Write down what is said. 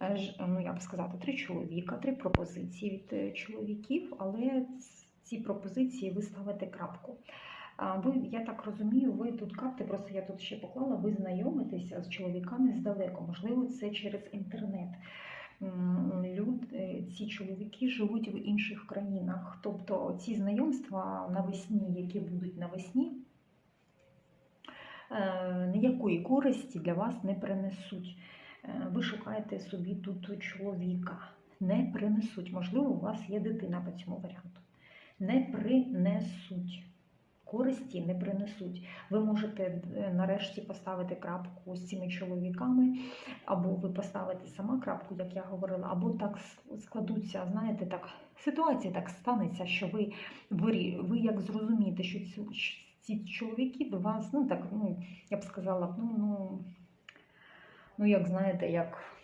е, ну як сказати, три чоловіка, три пропозиції від е, чоловіків, але ці пропозиції ви ставите крапку. Ви, я так розумію, ви тут карти, просто я тут ще поклала, ви знайомитеся з чоловіками здалеку. Можливо, це через інтернет. Люд, е, ці чоловіки живуть в інших країнах. Тобто ці знайомства навесні, які будуть навесні, ніякої користі для вас не принесуть. Е, Ви шукаєте собі тут чоловіка. Не принесуть. Можливо, у вас є дитина по цьому варіанту. Не принесуть. Користі не принесуть. Ви можете е, нарешті поставити крапку з цими чоловіками, або ви поставите сама крапку, як я говорила, або так складуться, знаєте, так ситуація так станеться, що ви, ви, ви як зрозумієте, що ці, ці чоловіки до вас, ну так, ну я б сказала, ну, ну, ну як знаєте, як